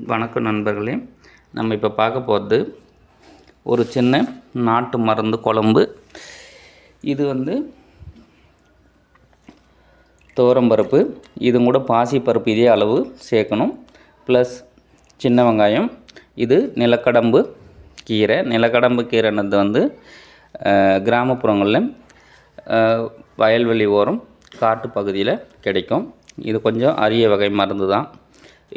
வணக்கம் நண்பர்களே நம்ம இப்போ பார்க்க போகிறது ஒரு சின்ன நாட்டு மருந்து குழம்பு. இது வந்து துவரம்பருப்பு இது கூட பாசிப்பருப்பு இதே அளவு சேர்க்கணும். ப்ளஸ் சின்ன வெங்காயம் இது நிலக்கடம்பு கீரை. நிலக்கடம்பு கீரைன்றது வந்து கிராமப்புறங்களில் வயல்வெளி ஓரம் காட்டு பகுதியில் கிடைக்கும். இது கொஞ்சம் அரிய வகை மருந்து தான்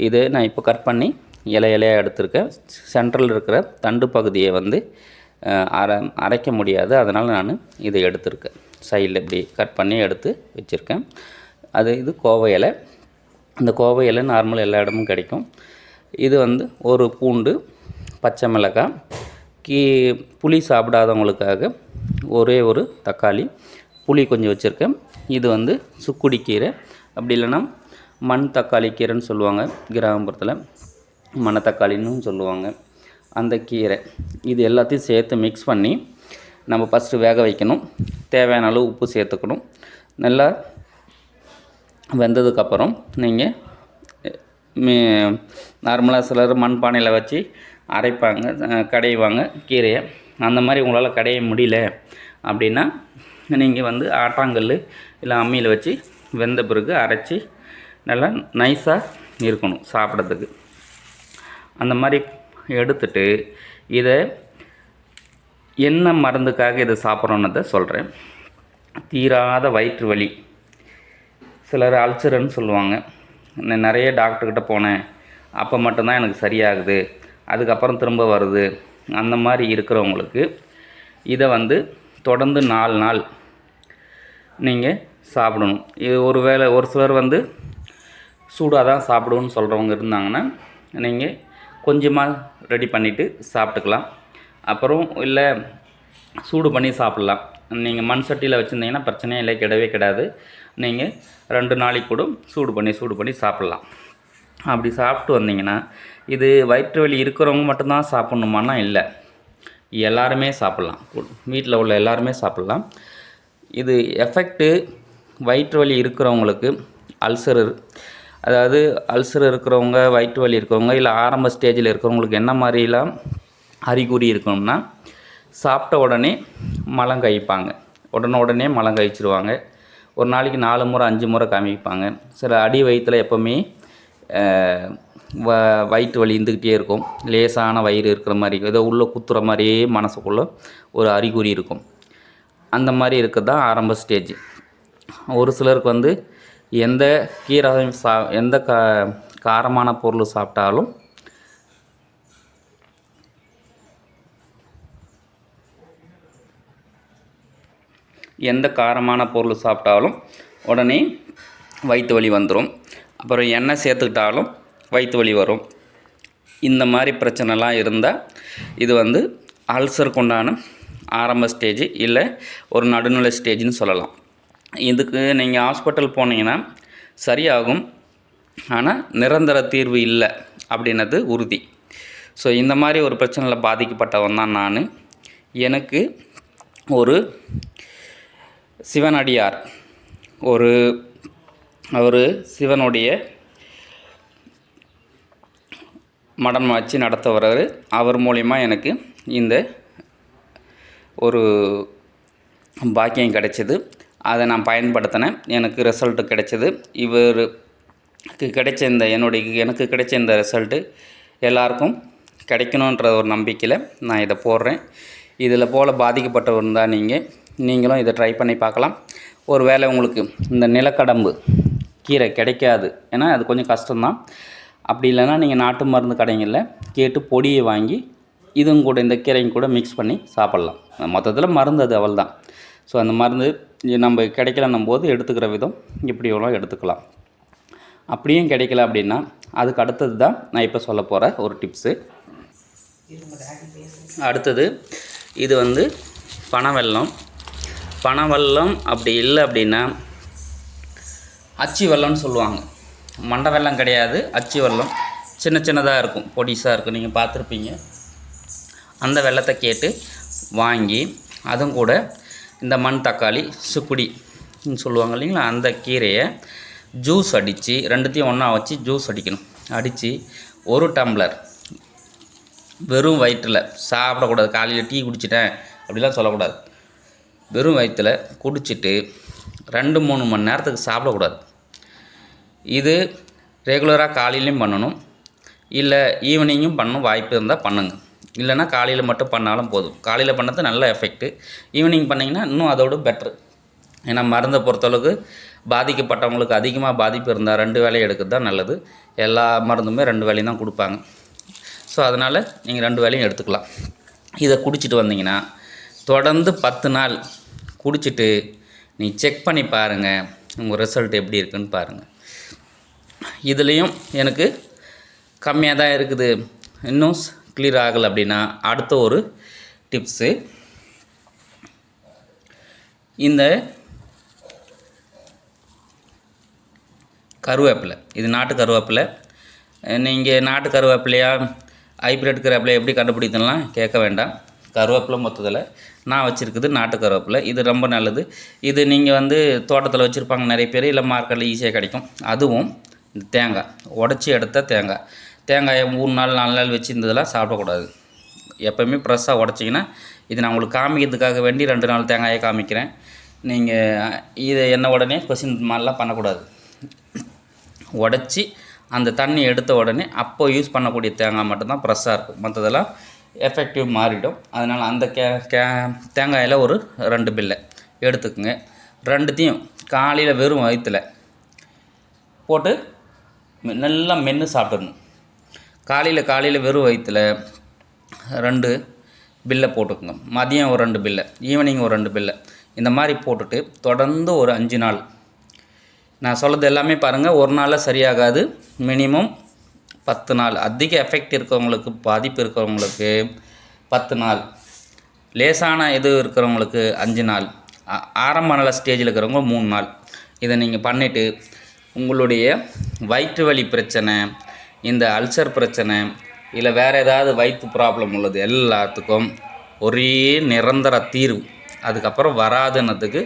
இது நான் இப்போ கட் பண்ணி இலை இலையாக எடுத்திருக்கேன். சென்ட்ரல் இருக்கிற தண்டு பகுதியை வந்து அரை அரைக்க முடியாது. அதனால் நான் இதை எடுத்திருக்கேன். சைடில் இப்படி கட் பண்ணி எடுத்து வச்சுருக்கேன். அது இது கோவை இலை. இந்த கோவை இலை நார்மல் எல்லா இடமும் கிடைக்கும். இது வந்து ஒரு பூண்டு பச்சை மிளகாய் கீ புளி சாப்பிடாதவங்களுக்காக ஒரே ஒரு தக்காளி புளி கொஞ்சம் வச்சுருக்கேன். இது வந்து சுக்குடி கீரை. அப்படி இல்லைன்னா மண் தக்காளி கீரைன்னு சொல்லுவாங்க கிராமப்புறத்தில். மணத்தக்காளின்னு சொல்லுவாங்க. அந்த கீரை இது எல்லாத்தையும் சேர்த்து மிக்ஸ் பண்ணி நம்ம ஃபஸ்ட்டு வேக வைக்கணும். தேவையான அளவு உப்பு சேர்த்துக்கணும். நல்லா வெந்ததுக்கப்புறம் நீங்கள் நார்மலாக சிலர் மண்பானையில் வச்சு அரைப்பாங்க கடையுவாங்க கடைவாங்க கீரையை. அந்த மாதிரி உங்களால் கடைய முடியல அப்படின்னா நீங்கள் வந்து ஆட்டாங்கல் இல்லை அம்மியில் வச்சு வெந்த பிறகு அரைச்சி நல்லா நைஸாக இருக்கணும் சாப்பிட்றதுக்கு. அந்த மாதிரி எடுத்துட்டு இதை என்ன மருந்துக்காக இதை சாப்பிட்றோன்னதை சொல்கிறேன் தீராத வயிற்று வலி. சிலர் அல்சர்னு சொல்லுவாங்க. நான் நிறைய டாக்டர்கிட்ட போனேன். அப்போ மட்டும்தான் எனக்கு சரியாகுது. அதுக்கப்புறம் திரும்ப வருது. அந்த மாதிரி இருக்கிறவங்களுக்கு இதை வந்து தொடர்ந்து நாலு நாள் நீங்கள் சாப்பிடணும். இது ஒரு வேளை ஒரு சிலர் வந்து சூடாக தான் சாப்பிடுவோன்னு சொல்கிறவங்க இருந்தாங்கன்னா நீங்கள் கொஞ்சமாக ரெடி பண்ணிவிட்டு சாப்பிட்டுக்கலாம். அப்புறம் இல்லை சூடு பண்ணி சாப்பிட்லாம். நீங்கள் மண் சட்டியில் வச்சுருந்தீங்கன்னா பிரச்சனையே இல்லை கிடவே கிடையாது நீங்கள் ரெண்டு நாளைக்கு கூட சூடு பண்ணி சூடு பண்ணி சாப்பிட்லாம். அப்படி சாப்பிட்டு வந்தீங்கன்னா இது வயிற்று வலி இருக்கிறவங்க மட்டும்தான் சாப்பிட்ணுமானா இல்லை. எல்லாருமே சாப்பிட்லாம். வீட்டில் உள்ள எல்லாருமே சாப்பிட்லாம். இது எஃபெக்ட்டு வயிற்று வலி இருக்கிறவங்களுக்கு அல்சர் அதாவது அல்சர் இருக்கிறவங்க வயிற்று வலி இருக்கிறவங்க இல்லை ஆரம்ப ஸ்டேஜில் இருக்கிறவங்களுக்கு என்ன மாதிரிலாம் அறிகுறி இருக்கணும்னா சாப்பிட்ட உடனே மலம் கழிப்பாங்க. உடனே உடனே மலம் கழிச்சிருவாங்க. ஒரு நாளைக்கு நாலு முறை அஞ்சு முறை காமிப்பாங்க. சில அடி வயிற்றில் எப்போவுமே வ வயிற்று வலி இருந்துக்கிட்டே இருக்கும். லேசான வயிறு இருக்கிற மாதிரி ஏதோ உள்ளே குத்துற மாதிரியே மனசுக்குள்ளே ஒரு அறிகுறி இருக்கும். அந்த மாதிரி இருக்கிறது தான் ஆரம்ப ஸ்டேஜ் ஒரு சிலருக்கு வந்து எந்த கீரையும் சா எந்த கா காரமான பொருள் சாப்பிட்டாலும் எந்த காரமான பொருள் சாப்பிட்டாலும் உடனே வயிற்று வலி வந்துடும் அப்புறம் எண்ணெய் சேர்த்துக்கிட்டாலும் வயிற்று வலி வரும். இந்த மாதிரி பிரச்சனைலாம் இருந்தால் இது வந்து அல்சருக்கு உண்டான ஆரம்ப ஸ்டேஜ் இல்லை ஒரு நடுநிலை ஸ்டேஜ்னு சொல்லலாம். இதுக்கு நீங்கள் ஹாஸ்பிட்டல் போனீங்கன்னா சரியாகும். ஆனால் நிரந்தர தீர்வு இல்லை அப்படின்னது உறுதி. ஸோ இந்த மாதிரி ஒரு பிரச்சனையில் பாதிக்கப்பட்டவன் தான் நான். எனக்கு ஒரு சிவனடியார் ஒரு அவர் சிவனுடைய மடம் வச்சு நடத்த வர்றாரு அவர் மூலிமா எனக்கு இந்த ஒரு பாக்கியம் கிடைச்சிது. அதை நான் பயன்படுத்தினேன். எனக்கு ரிசல்ட்டு கிடைச்சிது. இவருக்கு கிடைச்ச இந்த என்னுடைய எனக்கு கிடைச்ச இந்த ரிசல்ட்டு எல்லாருக்கும் கிடைக்கணுன்ற ஒரு நம்பிக்கையில் நான் இதை போடுறேன். இதில் போல் பாதிக்கப்பட்டவர் இருந்தால் நீங்கள் நீங்களும் இதை ட்ரை பண்ணி பார்க்கலாம். ஒரு வேளை உங்களுக்கு இந்த நிலக்கடம்பு கீரை கிடைக்காது. ஏன்னா அது கொஞ்சம் கஷ்டம்தான். அப்படி இல்லைன்னா நீங்கள் நாட்டு மருந்து கடைங்களில் கேட்டு பொடியை வாங்கி இதுவும் கூட இந்த கீரையும் கூட மிக்ஸ் பண்ணி சாப்பிட்லாம். மொத்தத்தில் மருந்து அது அவள் தான் ஸோ அந்த மருந்து நம்ம கிடைக்கலன்னும் போது எடுத்துக்கிற விதம் இப்படி எவ்வளோ எடுத்துக்கலாம். அப்படியும் கிடைக்கல அப்படின்னா அதுக்கு அடுத்தது தான் நான் இப்போ சொல்ல போகிற ஒரு டிப்ஸு. அடுத்தது இது வந்து பனவெல்லம். பனவெல்லம் அப்படி இல்லை அப்படின்னா அச்சி வெள்ளம்னு சொல்லுவாங்க. மண்டை வெல்லம் கிடையாது அச்சி வெள்ளம் சின்ன சின்னதாக இருக்கும் பொடிசாக இருக்கும் நீங்கள் பார்த்துருப்பீங்க. அந்த வெல்லத்தை கேட்டு வாங்கி அதுவும் கூட இந்த மண் தக்காளி சுக்குடின்னு சொல்லுவாங்க இல்லைங்களா அந்த கீரையை ஜூஸ் அடித்து ரெண்டுத்தையும் ஒன்றா வச்சு ஜூஸ் அடிக்கணும். அடித்து ஒரு டம்ளர் வெறும் வயிற்றில் சாப்பிடக்கூடாது காலையில் டீ குடிச்சிட்டேன் அப்படிலாம் சொல்லக்கூடாது. வெறும் வயிற்றில் குடிச்சிட்டு ரெண்டு மூணு மணி நேரத்துக்கு சாப்பிடக்கூடாது. இது ரெகுலராக காலையிலையும் பண்ணணும். இல்லை ஈவினிங்கும் பண்ணணும் வாய்ப்பு இருந்தால் பண்ணுங்க. இல்லைன்னா காலையில் மட்டும் பண்ணாலும் போதும். காலையில் பண்ணது நல்ல எஃபெக்ட்டு ஈவினிங் பண்ணிங்கன்னா இன்னும் அதோட பெட்ரு ஏன்னா மருந்தை பொறுத்தளவுக்கு பாதிக்கப்பட்டவங்களுக்கு அதிகமாக பாதிப்பு இருந்தால் ரெண்டு வேலையை எடுக்கிறது தான் நல்லது. எல்லா மருந்துமே ரெண்டு வேலையும் தான் கொடுப்பாங்க. ஸோ அதனால் நீங்கள் ரெண்டு வேலையும் எடுத்துக்கலாம். இதை குடிச்சிட்டு வந்தீங்கன்னா தொடர்ந்து பத்து நாள் குடிச்சிட்டு நீ செக் பண்ணி பாருங்கள் உங்கள் ரிசல்ட் எப்படி இருக்குன்னு பாருங்கள் இதுலேயும் எனக்கு கம்மியாக தான் இருக்குது. இன்னும் கிளியர் ஆகலை அப்படின்னா அடுத்த ஒரு டிப்ஸு இந்த கருவேப்பிலை இது நாட்டு கருவேப்பிலை. நீங்கள் நாட்டு கருவேப்பிலையா ஹைப்ரிட் கருவேப்பிலை எப்படி கண்டுபிடித்தலாம் கேட்க வேண்டாம். கருவேப்பிலை மொத்தத்தில் நான் வச்சுருக்குது நாட்டு கருவேப்பிலை. இது ரொம்ப நல்லது. இது நீங்கள் வந்து தோட்டத்தில் வச்சுருப்பாங்க நிறைய பேர் இல்லை மார்க்கெட்டில் ஈஸியாக கிடைக்கும். அதுவும் இந்த தேங்காய் உடச்சி எடுத்த தேங்காய். தேங்காயை மூணு நாள் நாலு நாள் வச்சு இருந்ததெல்லாம் சாப்பிடக்கூடாது. எப்போயுமே ஃப்ரெஷ்ஷாக உடச்சிங்கன்னா இது நான் உங்களுக்கு காமிக்கிறதுக்காக வேண்டி ரெண்டு நாள் தேங்காயை காமிக்கிறேன். நீங்கள் இதை என்ன உடனே கொஷின் மாதிரிலாம் பண்ணக்கூடாது. உடச்சி அந்த தண்ணி எடுத்த உடனே அப்போ யூஸ் பண்ணக்கூடிய தேங்காய் மட்டும்தான் ஃப்ரெஷ்ஷாக இருக்கும். மற்றதெல்லாம் எஃபெக்டிவ் மாறிடும். அதனால் அந்த கே கே தேங்காயில் ஒரு ரெண்டு பில்லை எடுத்துக்கோங்க. ரெண்டுத்தையும் காலையில் வெறும் வயிற்றில் போட்டு நல்லா மென்று சாப்பிடணும் காலையில் காலையில் வெறும் வயிற்றுல ரெண்டு பில்லை போட்டுக்கோங்க. மதியம் ஒரு ரெண்டு பில்லை ஈவினிங் ஒரு ரெண்டு பில்லை. இந்த மாதிரி போட்டுட்டு தொடர்ந்து ஒரு அஞ்சு நாள். நான் சொல்கிறது எல்லாமே பாருங்கள் ஒரு நாளில் சரியாகாது. மினிமம் பத்து நாள். அதிக எஃபெக்ட் இருக்கிறவங்களுக்கு பாதிப்பு இருக்கிறவங்களுக்கு பத்து நாள். லேசான இது இருக்கிறவங்களுக்கு அஞ்சு நாள். ஆரம்ப நல ஸ்டேஜில் இருக்கிறவங்க மூணு நாள். இதை நீங்கள் பண்ணிவிட்டு உங்களுடைய வயிற்று வலி பிரச்சனை இந்த அல்சர் பிரச்சனை இல்லை வேறு ஏதாவது வயிற்று ப்ராப்ளம் உள்ளது எல்லாத்துக்கும் ஒரே நிரந்தர தீர்வு. அதுக்கப்புறம் வராதுன்னதுக்கு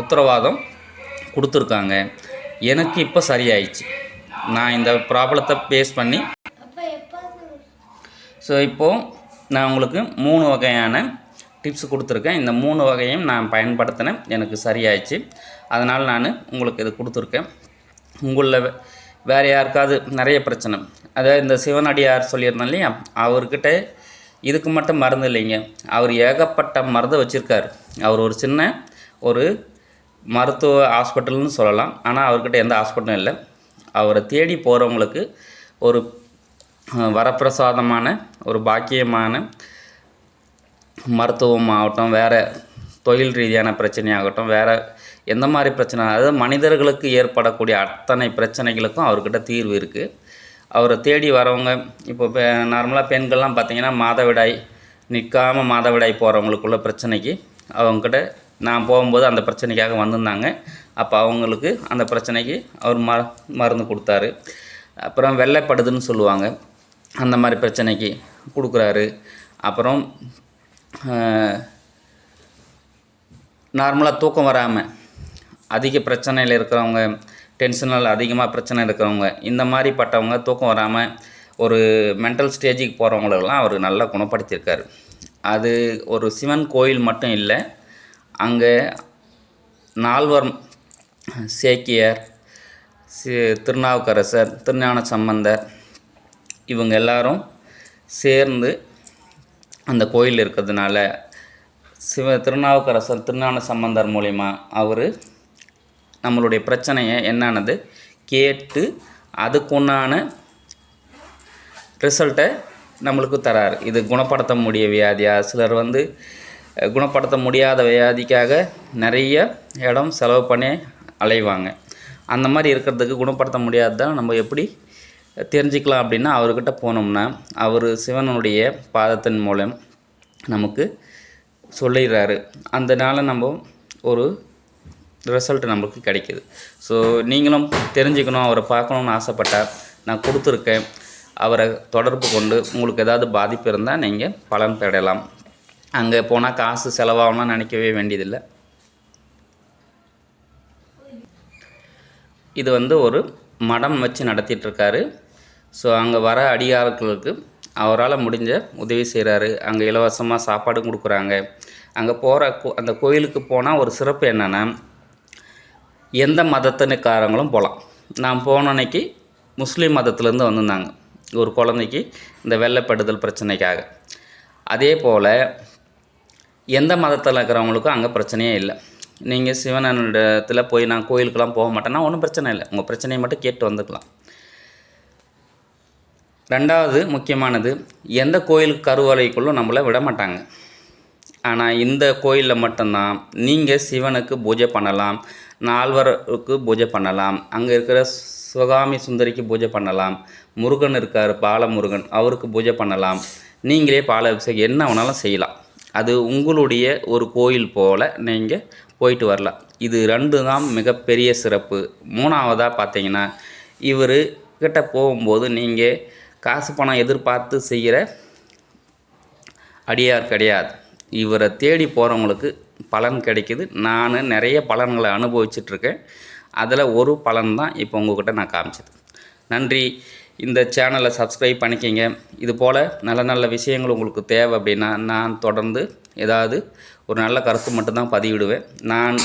உத்தரவாதம் கொடுத்துருக்காங்க. எனக்கு இப்போ சரியாயிடுச்சு. நான் இந்த ப்ராப்ளத்தை பேஸ் பண்ணி ஸோ இப்போது நான் உங்களுக்கு மூணு வகையான டிப்ஸ் கொடுத்துருக்கேன். இந்த மூணு வகையும் நான் பயன்படுத்தினேன். எனக்கு சரியாயிடுச்சு. அதனால் நான் உங்களுக்கு இது கொடுத்துருக்கேன். உங்களில் வேறு யாருக்காவது நிறைய பிரச்சனை. அதாவது இந்த சிவனடியார் சொல்லியிருந்தோம் இல்லையா? அவர்கிட்ட இதுக்கு மட்டும் மருந்து இல்லைங்க. அவர் ஏகப்பட்ட மருந்தை வச்சுருக்கார். அவர் ஒரு சின்ன ஒரு மருத்துவ ஹாஸ்பிட்டல்னு சொல்லலாம். ஆனால் அவர்கிட்ட எந்த ஹாஸ்பிட்டலும் இல்லை. அவரை தேடி போகிறவங்களுக்கு ஒரு வரப்பிரசாதமான ஒரு பாக்கியமான மருத்துவம் ஆகட்டும் வேறு தொழில் ரீதியான பிரச்சனையாகட்டும் வேறு எந்த மாதிரி பிரச்சனை? அதாவது மனிதர்களுக்கு ஏற்படக்கூடிய அத்தனை பிரச்சனைகளுக்கும் அவர்கிட்ட தீர்வு இருக்குது அவரை தேடி வரவங்க இப்போ நார்மலாக பெண்கள்லாம் பார்த்திங்கன்னா மாதவிடாய் நிற்காமல் மாதவிடாய் போகிறவங்களுக்குள்ள பிரச்சனைக்கு அவங்கக்கிட்ட நான் போகும்போது அந்த பிரச்சனைக்காக வந்திருந்தாங்க. அப்போ அவங்களுக்கு அந்த பிரச்சனைக்கு அவர் ம மருந்து கொடுத்தாரு. அப்புறம் வெள்ளைப்படுதுன்னு சொல்லுவாங்க. அந்த மாதிரி பிரச்சனைக்கு கொடுக்குறாரு. அப்புறம் நார்மலாக தூக்கம் வராமல் அதிக பிரச்சனையில் இருக்கிறவங்க டென்ஷனால் அதிகமாக பிரச்சனை இருக்கிறவங்க இந்த மாதிரி பட்டவங்க தூக்கம் வராமல் ஒரு மென்டல் ஸ்டேஜுக்கு போகிறவங்களெல்லாம் அவர் நல்லா குணப்படுத்தியிருக்காரு. அது ஒரு சிவன் கோயில் மட்டும் இல்லை அங்கே நால்வர் சேக்கியர் சி திருநாவுக்கரசர் திருஞான சம்பந்தர் இவங்க எல்லாரும் சேர்ந்து அந்த கோயில் இருக்கிறதுனால சிவ திருநாவுக்கரசர் திருஞான சம்பந்தர் மூலிமா அவர் நம்மளுடைய பிரச்சனையை என்னானது? கேட்டு அதுக்குண்டான ரிசல்ட்டை நம்மளுக்கு தராரு. இது குணப்படுத்த முடிய வியாதியாக சிலர் வந்து குணப்படுத்த முடியாத வியாதிக்காக நிறைய இடம் செலவு பண்ணி அலைவாங்க. அந்த மாதிரி இருக்கிறதுக்கு குணப்படுத்த முடியாததான் நம்ம எப்படி தெரிஞ்சுக்கலாம் அப்படின்னா அவர்கிட்ட போனோம்னா அவர் சிவனுடைய பாதத்தின் மூலம் நமக்கு சொல்லிடுறாரு. அந்த நம்ம ஒரு ரிசல்ட் நம்மளுக்கு கிடைக்கிது. ஸோ நீங்களும் தெரிஞ்சுக்கணும் அவரை பார்க்கணுன்னு ஆசைப்பட்டால் நான் கொடுத்துருக்கேன். அவரை தொடர்பு கொண்டு உங்களுக்கு ஏதாவது பாதிப்பு இருந்தால் நீங்கள் பலன் பெறலாம். அங்கே போனால் காசு செலவாகணும்னு நினைக்கவே வேண்டியதில்லை. இது வந்து ஒரு மடம் வச்சு நடத்திட்டுருக்காரு. ஸோ அங்கே வர அடியாளர்களுக்கு அவரால் முடிஞ்ச உதவி செய்கிறாரு அங்கே இலவசமாக சாப்பாடும் கொடுக்குறாங்க. அங்கே போகிற அந்த கோயிலுக்கு போனால் ஒரு சிறப்பு என்னென்னா எந்த மதத்தினுக்காரங்களும் போகலாம். நான் போன அன்னைக்கு முஸ்லீம் மதத்துலேருந்து வந்திருந்தாங்க. ஒரு குழந்தைக்கு இந்த வெள்ளைப்படுதல் பிரச்சனைக்காக. அதே போல் எந்த மதத்தில் இருக்கிறவங்களுக்கும் அங்கே பிரச்சனையே இல்லை. நீங்கள் சிவனிடத்தில் போய் நான் கோயிலுக்கெல்லாம் போக மாட்டேன்னா ஒன்றும் பிரச்சனை இல்லை. உங்கள் பிரச்சனையை மட்டும் கேட்டு வந்துக்கலாம். ரெண்டாவது முக்கியமானது எந்த கோயிலுக்கு கருவறைக்குள்ளும் நம்மளை விட மாட்டாங்க. ஆனால் இந்த கோயிலில் மட்டும்தான் நீங்கள் சிவனுக்கு பூஜை பண்ணலாம். நால்வருக்கு பூஜை பண்ணலாம். அங்கே இருக்கிற சிவகாமி சுந்தரிக்கு பூஜை பண்ணலாம். முருகன் இருக்கார் பாலமுருகன் அவருக்கு பூஜை பண்ணலாம். நீங்களே பால அபிஷேகம் என்ன வேணாலும் செய்யலாம். அது உங்களுடைய ஒரு கோயில் போல் நீங்கள் போயிட்டு வரலாம். இது ரெண்டு தான் மிகப்பெரிய சிறப்பு. மூணாவதாக பார்த்தீங்கன்னா இவர் கிட்ட போகும்போது நீங்கள் காசு பணம் எதிர்பார்த்து செய்கிற அடியார் கிடையாது. இவரை தேடி போகிறவங்களுக்கு பலன் கிடைக்குது. நான் நிறைய பலன்களை அனுபவிச்சிட்ருக்கேன். அதில் ஒரு பலன் தான் இப்போ உங்கள்கிட்ட நான் காமிச்சது. நன்றி. இந்த சேனலை சப்ஸ்கிரைப் பண்ணிக்கிங்க. இது போல் நல்ல நல்ல விஷயங்கள் உங்களுக்கு தேவை அப்படின்னா நான் தொடர்ந்து ஏதாவது ஒரு நல்ல கருத்து மட்டும்தான் பதிவிடுவேன். நான்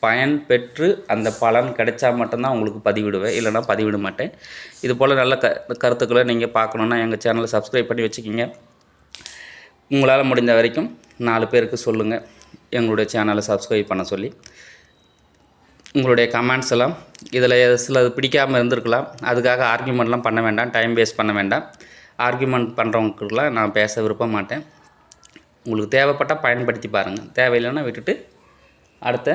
பயன் பெற்று அந்த பலன் கிடைச்சா மட்டும்தான் உங்களுக்கு பதிவிடுவேன். இல்லைனா பதிவிட மாட்டேன். இது போல் நல்ல க கருத்துக்களை நீங்கள் பார்க்கணுன்னா எங்கள் சேனலை சப்ஸ்கிரைப் பண்ணி வச்சுக்கிங்க. உங்களால் முடிந்த வரைக்கும் நாலு பேருக்கு சொல்லுங்கள் எங்களுடைய சேனலை சப்ஸ்கிரைப் பண்ண சொல்லி. உங்களுடைய கமெண்ட்ஸ் எல்லாம் இதில் சிலது பிடிக்காமல் இருந்திருக்கலாம். அதுக்காக ஆர்கியூமெண்ட்லாம் பண்ண வேண்டாம். டைம் வேஸ்ட் பண்ண வேண்டாம். ஆர்கியூமெண்ட் பண்ணுறவங்களுக்குலாம் நான் பேச விருப்ப மாட்டேன். உங்களுக்கு தேவைப்பட்டால் பயன்படுத்தி பாருங்கள் தேவையில்லைன்னா விட்டுட்டு அடுத்த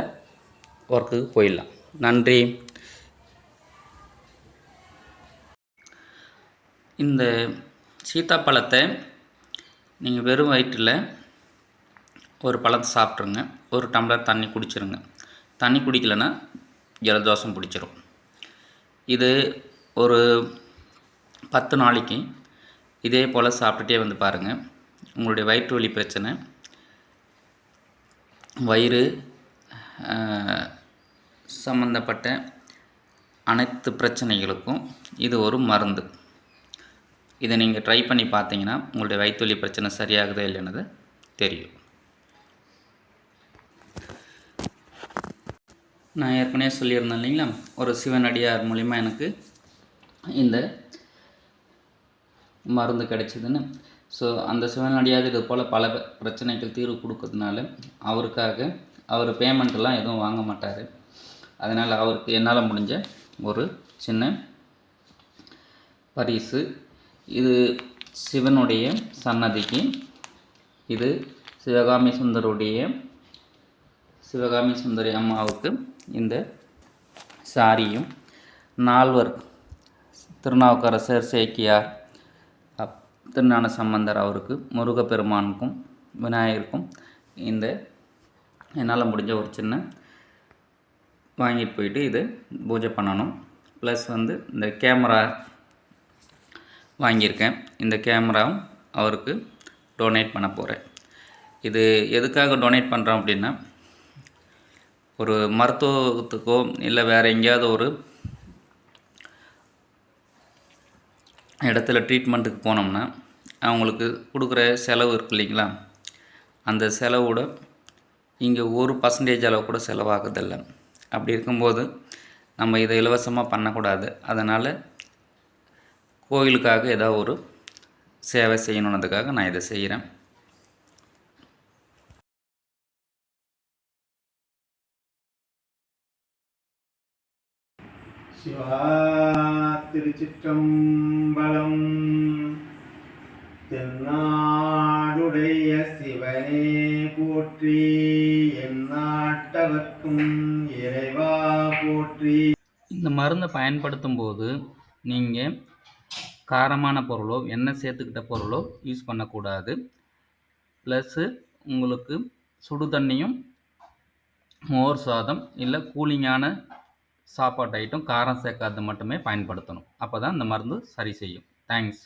ஒர்க்குக்கு போயிடலாம். நன்றி. இந்த சீத்தாப்பழத்தை நீங்கள் வெறும் வயிற்றில் ஒரு பழத்தை சாப்பிட்ருங்க. ஒரு டம்ளர் தண்ணி குடிச்சிருங்க. தண்ணி குடிக்கலைன்னா ஜலதோஷம் பிடிச்சிரும். இது ஒரு பத்து நாளைக்கு இதே போல் சாப்பிட்டுட்டே வந்து பாருங்கள் உங்களுடைய வயிற்று வலி பிரச்சனை வயிறு சம்மந்தப்பட்ட அனைத்து பிரச்சனைகளுக்கும் இது ஒரு மருந்து. இதை நீங்கள் ட்ரை பண்ணி பார்த்தீங்கன்னா உங்களுடைய வயிற்றுவலி பிரச்சனை சரியாகுதா இல்லைன்னு தெரியும். நான் ஏற்கனவே சொல்லியிருந்தேன் இல்லைங்களா? ஒரு சிவனடியார் மூலிமா எனக்கு இந்த மருந்து கிடைச்சிதுன்னு. ஸோ அந்த சிவனடியார் இது போல் பல பிரச்சனைகள் தீர்வு கொடுக்கறதுனால அவருக்காக அவர் பேமெண்ட்டெல்லாம் எதுவும் வாங்க மாட்டார். அதனால் அவருக்கு என்னால் முடிஞ்ச ஒரு சின்ன பரிசு இது சிவனுடைய சன்னதிக்கு இது சிவகாமி சுந்தருடைய சிவகாமி சுந்தரி அம்மாவுக்கு இந்த சாரியும். நால்வர் திருநாவுக்கரசர் சேக்கியார் திருஞான சம்பந்தர் அவருக்கு முருகப்பெருமானுக்கும் விநாயகருக்கும் இந்த என்னால் முடிஞ்ச ஒரு சின்ன வாங்கிட்டு போயிட்டு இது பூஜை பண்ணணும். ப்ளஸ் வந்து இந்த கேமரா வாங்கியிருக்கேன். இந்த கேமராவும் அவருக்கு டொனேட் பண்ண போகிறேன் இது எதுக்காக டொனேட் பண்ணுறோம் அப்படின்னா ஒரு மருத்துவத்துக்கோ இல்லை வேறு எங்கேயாவது ஒரு இடத்துல ட்ரீட்மெண்ட்டுக்கு போனோம்னா அவங்களுக்கு கொடுக்குற செலவு இருக்கு இல்லைங்களா? அந்த செலவோட இங்கே ஒரு பர்சன்டேஜ் அளவு கூட செலவாகுதில்ல. அப்படி இருக்கும்போது நம்ம இதை இலவசமாக பண்ணக்கூடாது. அதனால் கோயிலுக்காக ஏதாவது ஒரு சேவை செய்யணுன்றதுக்காக நான் இதை செய்கிறேன். சிவா திருச்சிற்றம்பலம் தென்னாடுடைய சிவனே போற்றி எந்நாட்டவர்க்கும் இறைவா போற்றி. இந்த மருந்தை பயன்படுத்தும் போது நீங்கள் காரமான பொருளோ எண்ணெய் சேர்த்துக்கிட்ட பொருளோ யூஸ் பண்ணக்கூடாது. ப்ளஸ்ஸு உங்களுக்கு சுடு தண்ணியும் மோர் சாதம் இல்லை கூலிங்கான சாப்பாட்டு ஐட்டம் காரம் சேர்க்காத மட்டுமே பயன்படுத்தணும். அப்போ தான் இந்த மருந்து சரி செய்யும். தேங்க்ஸ்